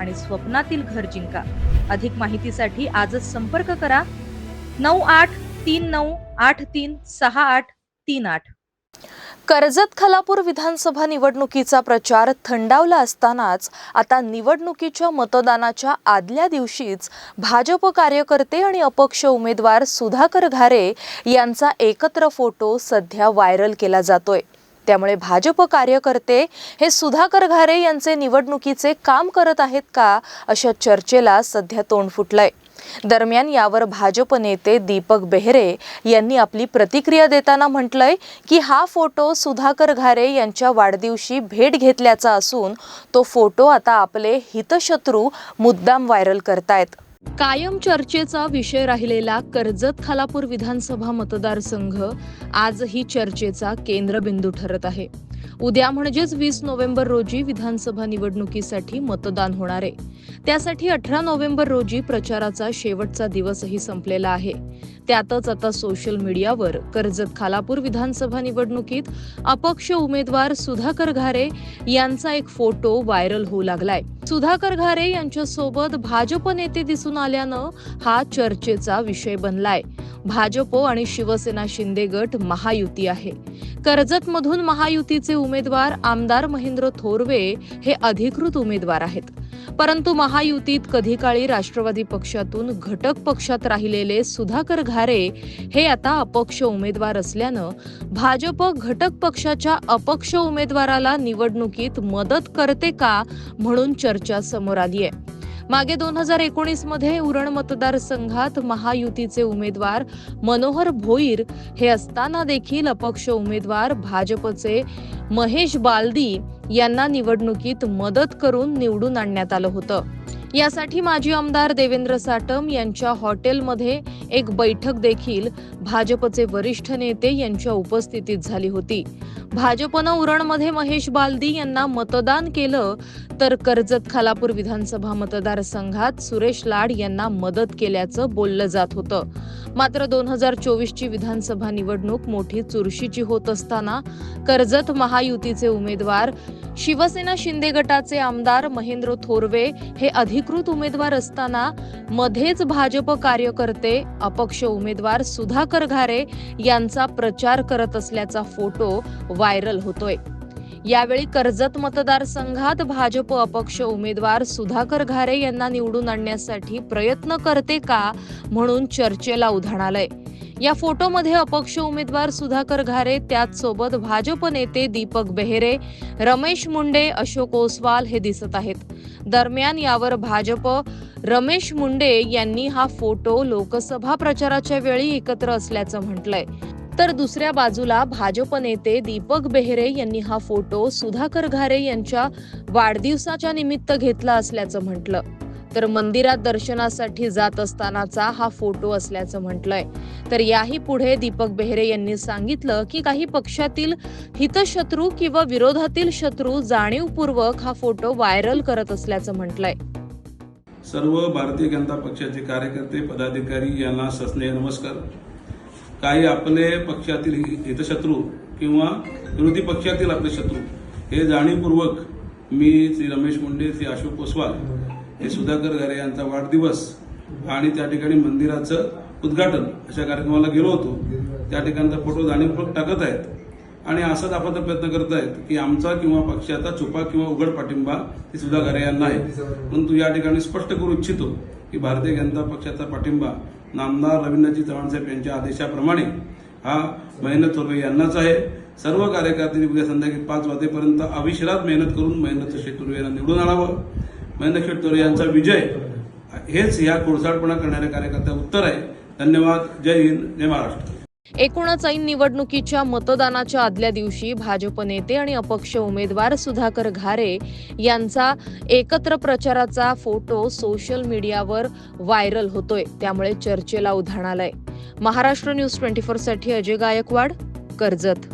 आणि स्वप्नातील घर जिंका. अधिक माहितीसाठी आजच संपर्क करा. नऊ आठ तीन नऊ आठ तीन सहा आठ तीन आठ. कर्जत खलापूर विधानसभा निवडणुकीचा प्रचार थंडावला असतानाच आता निवडणुकीच्या मतदानाच्या आदल्या दिवशीच भाजप कार्यकर्ते आणि अपक्ष उमेदवार सुधाकर घारे यांचा एकत्र फोटो सध्या व्हायरल केला जातोय. त्यामुळे भाजप कार्यकर्ते हे सुधाकर घारे यांचे निवडणुकीचे काम करत आहेत का अशा चर्चेला सध्या तोंड फुटलंय. दरम्यान यावर भाजप नेते दीपक बेहरे यांनी आपली प्रतिक्रिया देताना म्हटलंय की हा फोटो सुधाकर घारे यांच्या वाढदिवशी भेट घेतल्याचा असून तो फोटो आता आपले हितशत्रू मुद्दाम व्हायरल करतायत. कायम चर्चेचा विषय राहिलेला कर्जत खालापूर विधानसभा मतदारसंघ आजही चर्चेचा केंद्रबिंदू ठरत आहे. उद्या म्हणजेच वीस नोव्हेंबर रोजी विधानसभा निवडणुकीसाठी मतदान होणार आहे. त्यासाठी अठरा नोव्हेंबर रोजी प्रचाराचा शेवटचा दिवसही संपलेला आहे. त्यातच आता सोशल मीडियावर कर्जत खालापूर विधानसभा निवडणुकीत अपक्ष उमेदवार सुधाकर घारे यांचा एक फोटो व्हायरल होऊ लागलाय. सुधाकर घारे यांच्यासोबत भाजप नेते दिसून आल्यानं हा चर्चेचा विषय बनलाय. भाजप आणि शिवसेना शिंदे गट महायुती आहे. कर्जतमधून महायुतीचे उमेदवार आमदार महेंद्र थोरवे हे अधिकृत उमेदवार आहेत. परंतु महायुतीत कधी काळी राष्ट्रवादी पक्षातून घटक पक्षात राहिलेले सुधाकर घारे हे आता अपक्ष उमेदवार असल्यानं भाजप घटक पक्षाच्या अपक्ष उमेदवाराला निवडणुकीत मदत करते का म्हणून चर्चा समोर आली आहे. मागे दोन हजार एकोणीसमध्ये उरण मतदारसंघात महायुतीचे उमेदवार मनोहर भोईर हे असताना देखील अपक्ष उमेदवार भाजपचे महेश बालदी यांना निवडणुकीत मदत करून निवडून आणण्यात आलं होतं. यासाठी माजी आमदार देवेंद्र साटम यांच्या हॉटेलमध्ये एक बैठक देखील भाजपचे वरिष्ठ नेते यांच्या उपस्थितीत झाली होती. भाजपनं उरणमध्ये महेश बालदी यांना मतदान केलं तर कर्जत खालापूर विधानसभा मतदारसंघात सुरेश लाड यांना मदत केल्याचं बोललं जात होतं. मात्र दोन हजार चोवीसची विधानसभा निवडणूक मोठी चुरशीची होत असताना कर्जत महायुतीचे उमेदवार शिवसेना शिंदे गटाचे आमदार महेंद्र थोरवे हे अधिकृत उमेदवार असताना मध्येच भाजप कार्यकर्ते अपक्ष उमेदवार सुधाकर घारे यांचा प्रचार करत असल्याचा फोटो व्हायरल होतोय. यावेळी कर्जत मतदारसंघात भाजप अपक्ष उमेदवार सुधाकर घारे यांना निवडून आणण्यासाठी प्रयत्न करते का म्हणून चर्चेला उधाण आलंय. या फोटोमध्ये अपक्ष उमेदवार सुधाकर घारे त्याचसोबत भाजप नेते दीपक बेहेरे रमेश मुंडे अशोक ओसवाल हे दिसत आहेत. दरम्यान यावर भाजप रमेश मुंडे यांनी हा फोटो लोकसभा प्रचाराच्या वेळी एकत्र असल्याचं म्हटलंय. तर दुसऱ्या बाजूला भाजप नेते दीपक बेहरे यांनी हा फोटो सुधाकर घारे यांच्या वाढदिवसाच्या निमित्त घेतला असल्याचं म्हटलं. तर मंदिरात दर्शनासाठी जात असतानाचा हा फोटो असल्याचं म्हटलंय. तर याही पुढे दीपक बेहरे यांनी सांगितलं की काही पक्षातील हितशत्रू किंवा विरोधातील शत्रू जाणीवपूर्वक हा फोटो व्हायरल करत असल्याचं म्हटलंय. सर्व भारतीय जनता पक्षाचे कार्यकर्ते पदाधिकारी यांना सस्नेह नमस्कार. काही आपले पक्षातील हितशत्रू किंवा विरोधी पक्षातील आपले शत्रू हे जाणीवपूर्वक मी श्री रमेश मुंडे श्री अशोक ओसवाल हे सुधाकर घरे यांचा वाढदिवस आणि त्या ठिकाणी मंदिराचं उद्घाटन अशा कार्यक्रमाला गेलो होतो. त्या ठिकाणचा फोटो जाणीवपूर्वक टाकत आहेत. आणि असंच आपण प्रयत्न करत आहेत की आमचा किंवा पक्षाचा छुपा किंवा उघड पाठिंबा हे सुधाकर घरे यांना आहे. परंतु या ठिकाणी स्पष्ट करू इच्छितो की भारतीय जनता पक्षाचा पाठिंबा नामदार रवींद्रजी चव्हाणसाहेब यांच्या आदेशाप्रमाणे हा महेंद्र थोरवे यांनाच आहे. सर्व कार्यकर्त्यांनी उद्या संध्याकाळी पाच वाजेपर्यंत अविश्रात मेहनत करून महेंद्र शेठ यांना निवडून आणावं. महेंद्र शेठ थोरवे यांचा विजय हेच या कोळसाडपणा करणाऱ्या कार्यकर्त्या उत्तर आहे. धन्यवाद. जय हिंद. जय महाराष्ट्र. एकूणच ऐन निवडणुकीच्या मतदानाच्या आदल्या दिवशी भाजप नेते आणि अपक्ष उमेदवार सुधाकर घारे यांचा एकत्र प्रचाराचा फोटो सोशल मीडियावर व्हायरल होतोय. त्यामुळे चर्चेला उधाण आलंय. महाराष्ट्र न्यूज ट्वेंटी फोरसाठी अजय गायकवाड कर्जत.